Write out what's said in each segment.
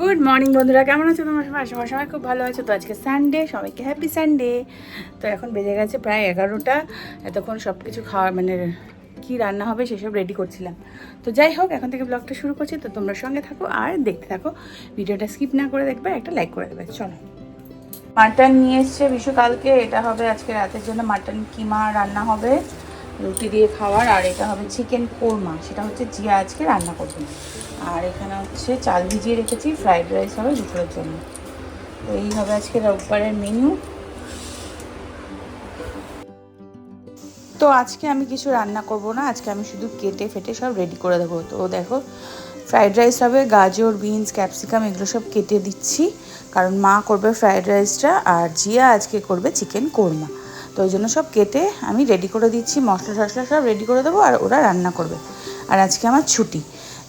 Good morning বন্ধুরা। কেমন আছো তোমার? সবাই সবার সবাই খুব ভালো আছো। তো আজকে সানডে সবাইকে হ্যাপি সানডে তো এখন বেজে গেছে প্রায় এগারোটা। এতক্ষণ সব কিছু খাওয়া মানে কি রান্না হবে সেসব রেডি করছিলাম। তো যাই হোক, এখন থেকে ব্লগটা শুরু করছি। তো তোমরা সঙ্গে থাকো আর দেখতে থাকো। ভিডিওটা স্কিপ না করে দেখবে, একটা লাইক করে দেবে। চলো। মাটন নিয়ে এসছে বিশু কালকে। এটা হবে আজকে রাতের জন্য। মাটন কিমা রান্না হবে। রুটি দিয়ে খাওয়ার, আর এটা হবে চিকেন কোরমা সেটা হচ্ছে জিয়া আজকে রান্না করবে। আর এখানে হচ্ছে চাল ভিজিয়ে রেখেছি ফ্রাইড রাইস হবে দুপুরের জন্য। তো এই হবে আজকে রোববারের মেনু তো আজকে আমি কিছু রান্না করব না, আজকে আমি শুধু কেটে ফেটে সব রেডি করে দেবো। তো দেখো ফ্রাইড রাইস হবে, গাজর বিনস ক্যাপসিকাম এগুলো সব কেটে দিচ্ছি। কারণ মা করবে ফ্রাইড রাইসটা আর জিয়া আজকে করবে চিকেন কোরমা তো ওই জন্য সব কেটে আমি রেডি করে দিচ্ছি, মশলা টশলা সব রেডি করে দেবো আর ওরা রান্না করবে। আর আজকে আমার ছুটি,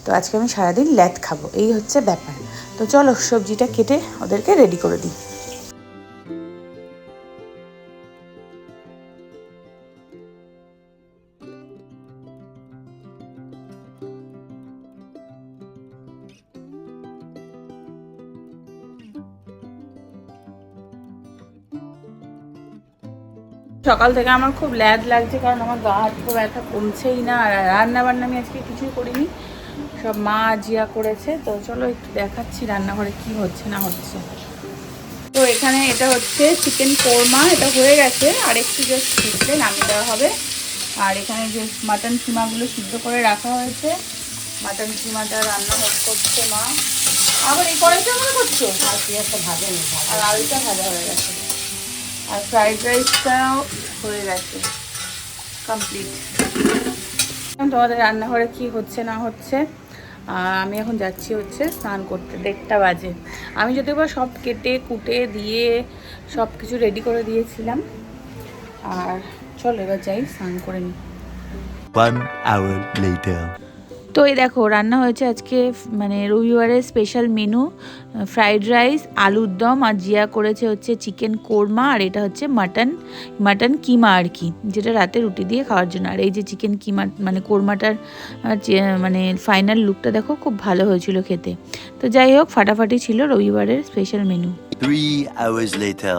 তো আজকে আমি সারাদিন ল্যাথ খাব, এই হচ্ছে ব্যাপার। তো চলো সবজিটা কেটে ওদেরকে রেডি করে দিই। সকাল থেকে আমার খুব ল্যাদ লাগছে কারণ আমার গা হাত খুব ব্যথা কমছেই না আর রান্না বান্না আমি আজকে কিছুই করিনি। সব মা জিয়া করেছে তো চলো একটু দেখাচ্ছি রান্নাঘরে কি হচ্ছে না হচ্ছে। তো এখানে এটা হচ্ছে চিকেন কোরমা এটা হয়ে গেছে আর একটু জাস্ট ফুটলে নামিয়ে দেওয়া হবে। আর এখানে যে মাটন কিমাগুলো সিদ্ধ করে রাখা হয়েছে। মাটন কিমাটা রান্না করছে মা। আবার এই কড়াইটা মনে করছ? আর পেঁয়াজটা ভাজা নেই আর আলুটা ভাজা হয়ে গেছে। আর ফ্রাইড রাইসটাও হয়ে গেছে কমপ্লিট তোমাদের রান্নাঘরে কি হচ্ছে না হচ্ছে আমি এখন যাচ্ছি হচ্ছে স্নান করতে, দেড়টা বাজে। আমি যদিও বা সব কেটে, কুটে, দিয়ে সব কিছু রেডি করে দিয়েছিলাম, আর চলো এবার যাই স্নান করে নিই. তো এই দেখো রান্না হয়েছে আজকে মানে রবিবারের স্পেশাল মেনু ফ্রাইড রাইস আলুর দম আর জিয়া করেছে হচ্ছে চিকেন কোরমা আর এটা হচ্ছে মাটন মাটন কিমা আর কি যেটা রাতে রুটি দিয়ে খাওয়ার জন্য। আর এই যে চিকেন কিমা মানে কোরমাটার চে- মানে ফাইনাল লুকটা দেখো খুব ভালো হয়েছিল খেতে। তো যাই হোক ফাটাফাটি ছিল রবিবারের special menu Three hours later.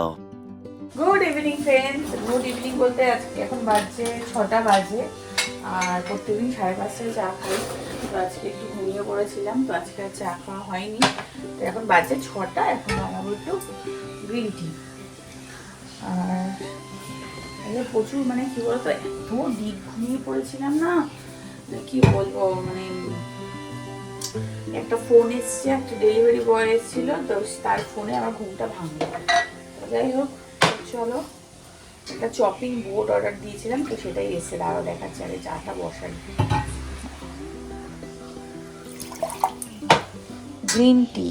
Good evening friends good evening বলতে আজকে এখন বাজছে ছটা বাজে আর প্রত্যেকদিন সাড়ে পাঁচটায় চা খাই। তো আজকে একটু ঘুমিয়ে পড়েছিলাম, তো আজকে আর চা খাওয়া হয়নি। তো এখন বাজছে ছটা, এখন বানাবো একটু গ্রিন টি আর প্রচুর মানে কি বলতো, এত ডিপ ঘুমিয়ে পড়েছিলাম না কি বলব মানে একটা ফোন এসছে, একটা ডেলিভারি বয় এসেছিল, তো তার ফোনে আমার ঘুমটা ভাঙলো। যাই হোক, চলো। একটা চপিং বোর্ড অর্ডার দিয়েছিলাম, তো সেটাই এসে আরও দেখাচ্ছে, আগে চাটা বসাই। গ্রিন টি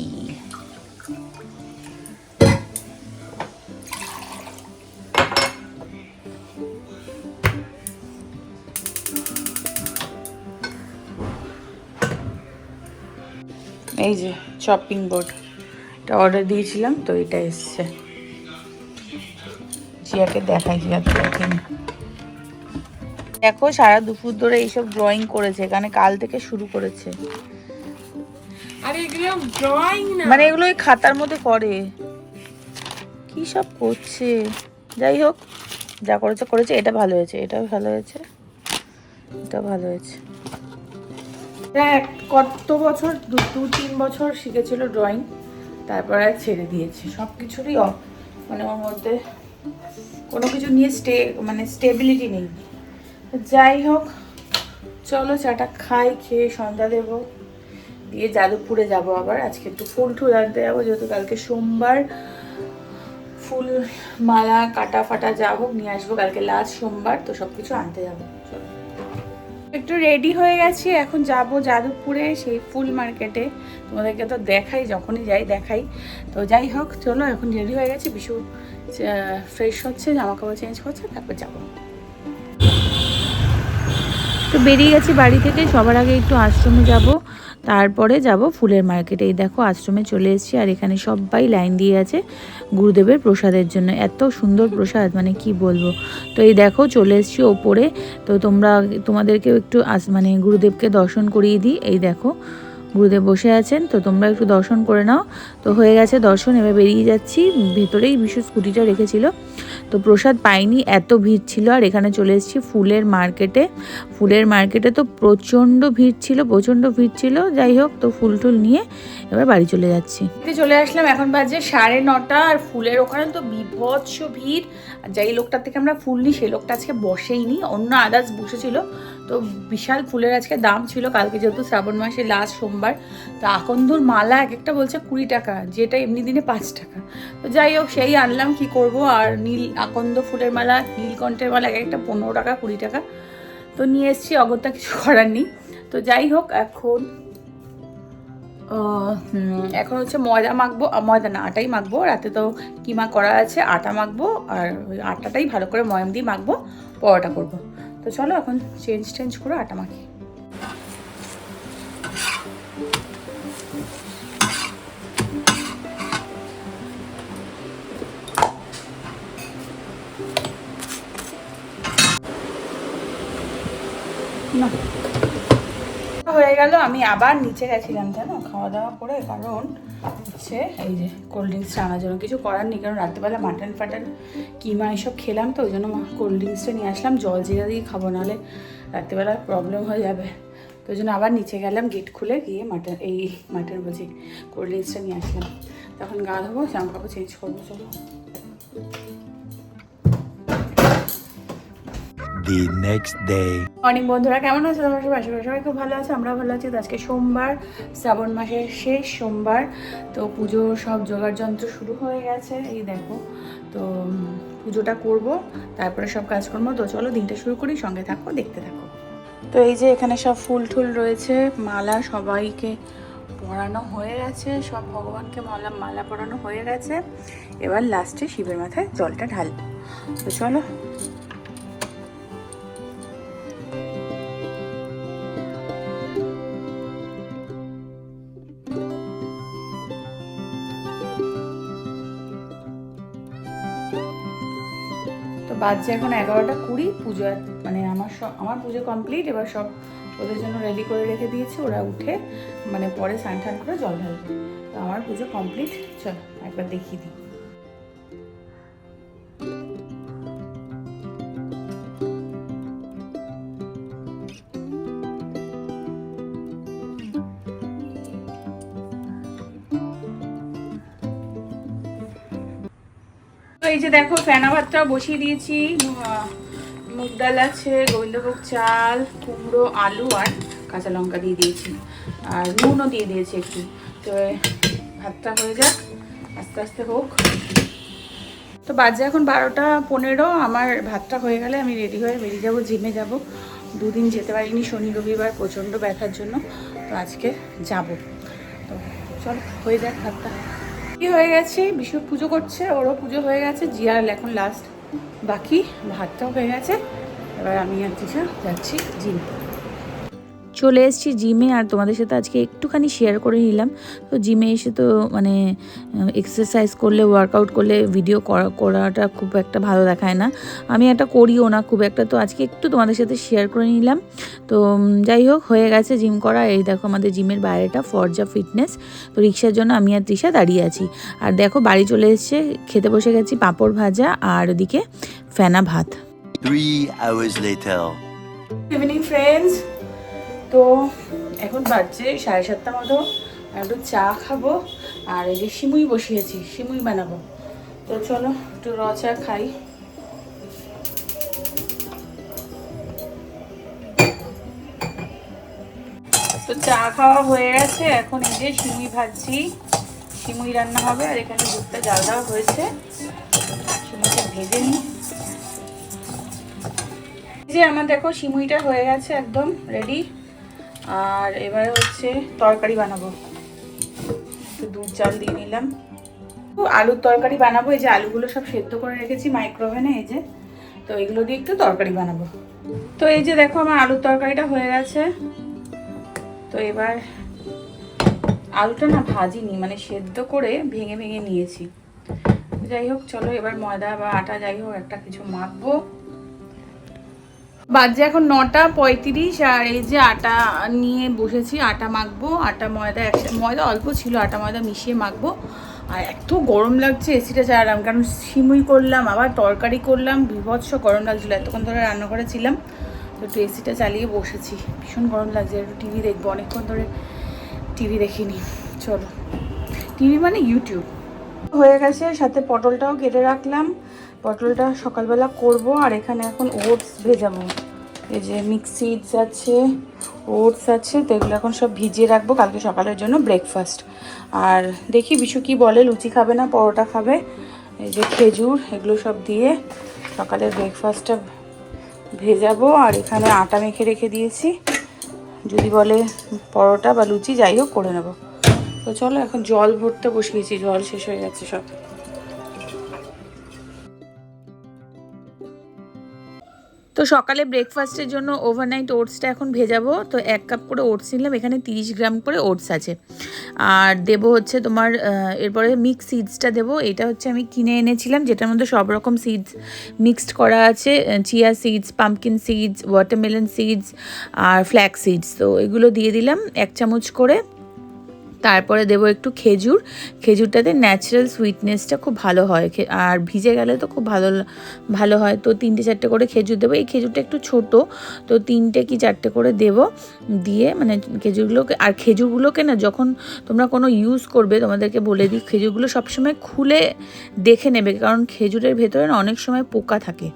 এই যে চপিং বোর্ড এটা অর্ডার দিয়েছিলাম, তো এটা এসছে। জিয়াকে দেখাই, জিয়া তো দেখেনি। দেখো, সারা দুপুর ধরে এইসব ড্রয়িং করেছে, এখানে কাল থেকে শুরু করেছে। আরে এগুলো ড্রয়িং না। মানে এগুলো ওই খাতার মধ্যে করে কি সব করছে? যাই হোক যা করেছে করেছে। এটা ভালো হয়েছে এটাও ভালো হয়েছে। এটা ভালো হয়েছে। এক কত বছর দু দু তিন বছর শিখেছিল ড্রয়িং তারপরে আর ছেড়ে দিয়েছে। সব কিছুরই মানে ওর মধ্যে কোনো কিছু নিয়ে স্টে মানে স্টেবিলিটি নেই। যাই হোক চলো চাটা খাই খেয়ে সন্ধ্যা দেবো। দিয়ে যাদবপুরে যাব আবার। আজকে একটু ফুল টুল আনতে যাব, যেহেতু কালকে সোমবার। ফুল মালা, কাটা ফাটা যা হোক নিয়ে আসব কালকে লাস্ট সোমবার, তো সব কিছু আনতে যাব। একটু রেডি হয়ে গেছি, এখন যাব যাদবপুরে সেই ফুল মার্কেটে। তোমাদেরকে তো দেখাই, যখনই যাই দেখাই। তো যাই হোক, চলো এখন রেডি হয়ে গেছি, বিশু ফ্রেশ হচ্ছে জামা কাপড় চেঞ্জ করছে, তারপর যাব। তো বেরিয়ে গেছি বাড়ি থেকে, সবার আগে একটু আশ্রমে যাব। তারপরে যাব ফুলের মার্কেটে এই দেখো আশ্রমে চলে এসেছি আর এখানে সবাই লাইন দিয়ে আছে গুরুদেবের প্রসাদের জন্য। এত সুন্দর প্রসাদ মানে কি বলব? তো এই দেখো চলে এসেছি ওপরে। তো তোমরা তোমাদেরকেও একটু আস মানে গুরুদেবকে দর্শন করিয়ে দিই। এই দেখো গুরুদেব বসে আছেন, তো তোমরা একটু দর্শন করে নাও। তো হয়ে গেছে দর্শন, এবার বেরিয়ে যাচ্ছি। ভেতরেই বিশ্ব স্কুটিটা রেখেছিল। তো প্রসাদ পাইনি, এত ভিড় ছিল। আর এখানে চলে এসেছি ফুলের মার্কেটে। ফুলের মার্কেটে তো প্রচণ্ড ভিড় ছিল, প্রচণ্ড ভিড় ছিল। যাই হোক, তো ফুল টুল নিয়ে এবার বাড়ি চলে যাচ্ছি। চলে আসলাম, এখন বাজে সাড়ে নটা। আর ফুলের ওখানে তো বিভৎস ভিড়। যাই লোকটার থেকে আমরা ফুল নিই, সেই লোকটা আজকে বসেইনি। অন্য আদার্স বসেছিল। তো বিশাল ফুলের আজকে দাম ছিল। কালকে যেহেতু শ্রাবণ মাসে লাস্ট সোমবার তো আকন্দর মালা এক একটা বলছে কুড়ি টাকা, যেটা এমনি দিনে পাঁচ টাকা। তো যাই হোক, সেই আনলাম, কি করব? আর নীল, আকন্দ ফুলের মালা, নীলকণ্ঠের মালা এক একটা পনেরো টাকা, কুড়ি টাকা। তো নিয়ে এসেছি, অগত্যা কিছু করার নেই। তো যাই হোক, এখন এখন হচ্ছে ময়দা মাখবো। ময়দা না, আটাই মাখবো। রাতে তো কিমা করা আছে, আটা মাখবো। আর ওই আটাটাই ভালো করে ময়ম দিয়ে মাখবো, পরোটা করব। তো চলো, এখন চেঞ্জ টেঞ্জ করে আটা মাখি। হয়ে গেল, আমি আবার নিচে গেছিলাম জানো, খাওয়া দাওয়া করে, কারণ হচ্ছে এই যে কোল্ড ড্রিঙ্কসটা আনার জন্য। কিছু করার নেই, কারণ রাত্রেবেলা মাটন ফাটন কিমা এসব খেলাম তো, ওই জন্য কোল্ড ড্রিঙ্কসটা নিয়ে আসলাম, জল জিরা দিয়ে খাব, নাহলে রাত্রেবেলা প্রবলেম হয়ে যাবে। তো ওই জন্য আবার নিচে গেলাম গেট খুলে গিয়ে মাটন এই মাটন বলছি কোল্ড ড্রিঙ্কসটা নিয়ে আসলাম। তখন গা ধোবো, জামা কাপড় চেঞ্জ করব, চলো। The next day. অনেক বন্ধুরা, কেমন আছে তোমার সবাই? করি সবাই খুব ভালো আছে আমরা ভালো আছি। আজকে সোমবার, শ্রাবণ মাসের শেষ সোমবার, তো পুজোর সব জোগাড় যন্ত্র শুরু হয়ে গেছে, এই দেখো। তো পুজোটা করব, তারপরে সব কাজ করব তো চলো, দিনটা শুরু করি, সঙ্গে থাকো, দেখতে থাকো। তো এই যে এখানে সব ফুল টুল রয়েছে, মালা সবাইকে পরানো হয়ে গেছে, সব ভগবানকে মালা মালা পরানো হয়ে গেছে। এবার লাস্টে শিবের মাথায় জলটা ঢালবো তো চলো বাজছে এখন এগারোটা কুড়ি, পুজো মানে আমার সব আমার পুজো কমপ্লিট এবার সব ওদের জন্য রেডি করে রেখে দিয়েছি। ওরা উঠে মানে পরে স্নান টান করে জল ঢালবে। তো আমার পুজো কমপ্লিট চল, একবার দেখিয়ে দিই। এই যে দেখো, ফেনা ভাতটা বসিয়ে দিয়েছি। মুগ ডাল আছে, গোবিন্দভোগ চাল, কুমড়ো, আলু আর কাঁচা লঙ্কা দিয়ে দিয়েছি। আর নুনও দিয়ে দিয়েছি একটু। তো ভাতটা হয়ে যাক। আস্তে আস্তে হোক। তো বাজে এখন বারোটা পনেরো। আমার ভাতটা হয়ে গেলে আমি রেডি হয়ে বেরিয়ে যাব, জিমে যাব। দুদিন যেতে পারিনি, শনি, রবিবার প্রচণ্ড ব্যথার জন্য। তো আজকে যাব। তো চল, হয়ে যাক ভাতটা। কি হয়ে গেছে? বিশুর পুজো করছে, ওরও পুজো হয়ে গেছে, জিয়ার এখন লাস্ট বাকি ভাতটাও হয়ে গেছে। এবার আমি আর তৃষা যাচ্ছি জিম চলে এসেছি জিমে আর তোমাদের সাথে আজকে একটুখানি শেয়ার করে নিলাম। তো জিমে এসে তো মানে এক্সারসাইজ করলে ওয়ার্কআউট করলে ভিডিও করাটা খুব একটা ভালো দেখায় না। আমি একটা করিও না খুব একটা। তো আজকে একটু তোমাদের সাথে শেয়ার করে নিলাম। তো যাই হোক হয়ে গেছে জিম করা। এই দেখো আমাদের জিমের বাইরেটা ফরজা ফিটনেস তো রিক্সার জন্য আমি আর তৃষা দাঁড়িয়ে আছি। আর দেখো বাড়ি চলে এসেছে খেতে বসে গেছি পাঁপড় ভাজা আর ওদিকে ফেনা ভাত। Three hours later. Evening friends তো এখন বাজছে সাড়ে সাতটা মতো। একটু চা খাব, আর এই যে সিমুই বসিয়েছি, সিমুই বানাবো। তো চলো, একটু র চা খাই। তো চা খাওয়া হয়ে গেছে, এখন এই যে সিমুই ভাজছি। সিমুই রান্না হবে, আর এখানে দুধটা জাল দেওয়া হয়েছে। সিমুইটা ভেজে নিই। যে আমার দেখো, সিমুইটা হয়ে গেছে একদম রেডি আর এবারে হচ্ছে তরকারি বানাবো। একটু দুধ চাল দিয়ে নিলাম। আলুর তরকারি বানাবো, এই যে আলুগুলো সব সেদ্ধ করে রেখেছি মাইক্রোওভেনে এই যে। তো এগুলো দিয়ে একটু তরকারি বানাবো। তো এই যে দেখো আমার আলুর তরকারিটা হয়ে গেছে। তো এবার আলুটা না ভাজিনি মানে সেদ্ধ করে ভেঙে ভেঙে নিয়েছি। যাই হোক, চলো এবার ময়দা বা আটা যাই হোক, একটা কিছু মাখবো। বাজে এখন নটা পঁয়ত্রিশ আর এই যে আটা নিয়ে বসেছি, আটা মাখবো, আটা ময়দা একসাথে ময়দা অল্প ছিল, আটা ময়দা মিশিয়ে মাখবো। আর এত গরম লাগছে এসিটা চালালাম কারণ সিমুই করলাম, আবার তরকারি করলাম, বিভৎস গরম লাগছিল, এতক্ষণ ধরে রান্না করেছিলাম তো একটু এসিটা চালিয়ে বসেছি। ভীষণ গরম লাগছে, একটু টিভি দেখব, অনেকক্ষণ ধরে টিভি দেখিনি। চলো। টিভি মানে ইউটিউব হয়ে গেছে, সাথে পটলটাও কেটে রাখলাম পটলটা সকালবেলা করব, আর এখানে এখন ওটস ভেজাবো এই যে মিক্স আছে, ওটস আছে, তো এগুলো এখন সব ভিজিয়ে রাখব, কালকে সকালের জন্য ব্রেকফাস্ট আর দেখি বিশু কি বলে, লুচি খাবে না, পরোটা খাবে? এই যে খেজুর, এগুলো সব দিয়ে সকালের ব্রেকফাস্টটা ভেজাবো, আর এখানে আটা মেখে রেখে দিয়েছি। যদি বলে পরোটা বা লুচি, যাই হোক, করে নেব। তো চলো, এখন জল ভরতে বসিয়েছি, জল শেষ হয়ে গেছে সব। তো সকালে ব্রেকফাস্টের জন্য ওভারনাইট ওটসটা এখন ভেজাবো। তো এক কাপ করে ওটস নিলাম, এখানে তিরিশ গ্রাম করে ওটস আছে। আর দেবো হচ্ছে তোমার এরপরে মিক্স সিডসটা দেবো। এটা হচ্ছে আমি কিনে এনেছিলাম, যেটার মধ্যে সব রকম সিডস মিক্সড করা আছে। Chia seeds pumpkin seeds watermelon seeds আর ফ্ল্যাক্স সিডস তো এগুলো দিয়ে দিলাম এক চামচ করে। তারপরে দেবো একটু খেজুর। খেজুরটাতে ন্যাচারাল সুইটনেসটা খুব ভালো হয়। আর ভিজে গেলে তো খুব ভালো ভালো হয়। তো তিনটে চারটে করে খেজুর দেবো। এই খেজুরটা একটু ছোট। তো তিনটে কি চারটে করে দেবো। দিয়ে মানে খেজুরগুলোকে আর খেজুরগুলোকে না যখন তোমরা কোনো ইউজ করবে, তোমাদেরকে বলে দিই, খেজুরগুলো সবসময় খুলে দেখে নেবে। কারণ খেজুরের ভেতরে না অনেক সময় পোকা থাকে।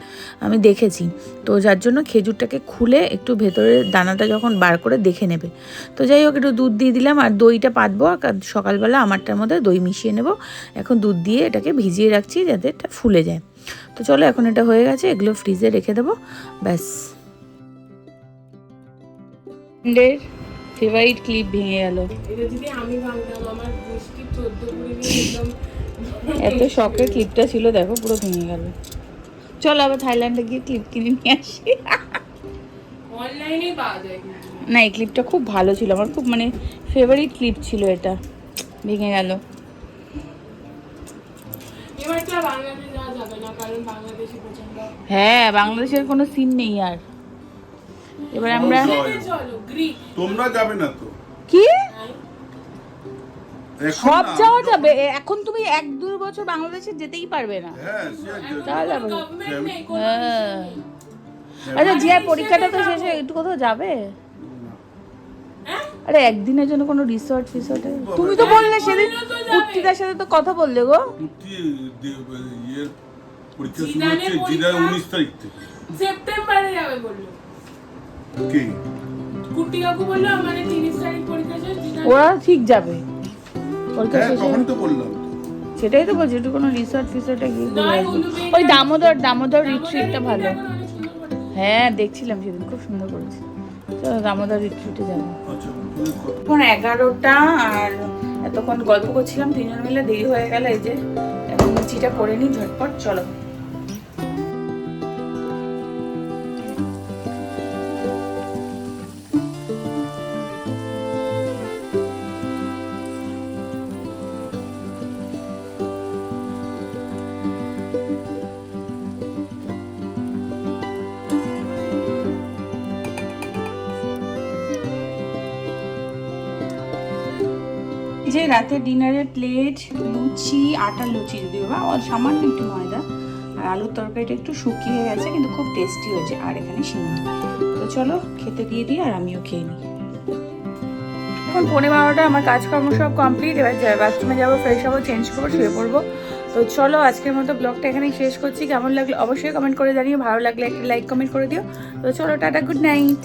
আমি দেখেছি। তো যার জন্য খেজুরটাকে খুলে একটু ভেতরের দানাটা যখন বার করে দেখে নেবে। তো যাই হোক, একটু দুধ দিয়ে দিলাম। আর দইটা পাতবো আর সকালবেলা আমারটার মধ্যে দই মিশিয়ে নেব। এখন দুধ দিয়ে এটাকে ভিজিয়ে রাখছি যাতে এটা ফুলে যায়। তো চলো এখন এটা হয়ে গেছে এগুলো ফ্রিজে রেখে দেবো। ব্যাস। ফেভারিট ক্লিপ ভেঙে গেল। এটা যদি আমি ভাঙতাম আমার বৃষ্টি চোদ্দ কুড়ি মিনিট একদম এত শখের ক্লিপটা ছিল দেখো পুরো ভেঙে গেল। চলো আবার থাইল্যান্ডে গিয়ে ক্লিপ কিনে নিয়ে আসি। অনলাইনেই পাওয়া যায়। না এই ক্লিপটা খুব ভালো ছিল। আমার খুব মানে ফেভারিট ক্লিপ ছিল এটা। ভেঙে গেল। হ্যাঁ বাংলাদেশের কোনো সিন নেই আর। এবার আমরা গ্রিকে তোমরা যাবে না তো? কি? সব যাওয়া যাবে। এ- এখন তুমি এক দুই বছর বাংলাদেশে যেতেই পারবে না। হ্যাঁ হ্যাঁ। আচ্ছা জিয়ার পরীক্ষাটা তো শেষে একটু কোথাও যাবে? হ্যাঁ? আরে একদিনের জন্য কোনো রিসর্ট ফিসর্টে তুমি তো বললে সেদিন। কুর্তিটার সাথে তো কথা বললে গো কুর্তি ইয়ের পরীক্ষা শুরু হচ্ছে জিদার পরীক্ষা? উনিশ তারিখ থেকে সেপ্টেম্বরে যাবে বলল কে কুটি কাকু বলল আমাদের তিরিশ তারিখ পরীক্ষা শেষ ওরা ঠিক যাবে পরীক্ষা হ্যাঁ শেষে তখন তো বললাম সেটাই তো বলছি একটু কোনো রিসর্ট ফিসর্টে গিয়ে ওই দামোদর দামোদর রিট্রিটটা ভালো। হ্যাঁ দেখছিলাম সেদিন খুব সুন্দর করেছে চলো দামোদর রিট্রিটে যাব আচ্ছা। এখন এগারোটা আর এতক্ষণ গল্প করছিলাম, তিনজন মিলে দেরি হয়ে গেল এই যে। এখন লুচিটা করে নিই ঝটপট, চলো। যে রাতে ডিনারের প্লেট, লুচি, আটা লুচি যদিও বা সামান্য একটু ময়দা আর আলুর তরকারিটা একটু শুকিয়ে গেছে, কিন্তু খুব টেস্টি হয়েছে। আর এখানে সিদ্ধ তো চলো, খেতে দিয়ে দিই আর আমিও খেয়ে নিই। এখন পনেরো বারোটা, আমার কাজকর্ম সব কমপ্লিট এবার বাথরুমে যাব ফ্রেশ হব চেঞ্জ করব, শুয়ে পড়ব। তো চলো, আজকের মতো ব্লগটা এখানেই শেষ করছি। কেমন লাগল অবশ্যই কমেন্ট করে জানিও। ভালো লাগলে একটা লাইক কমেন্ট করে দিও। তো চলো, টাটা গুড নাইট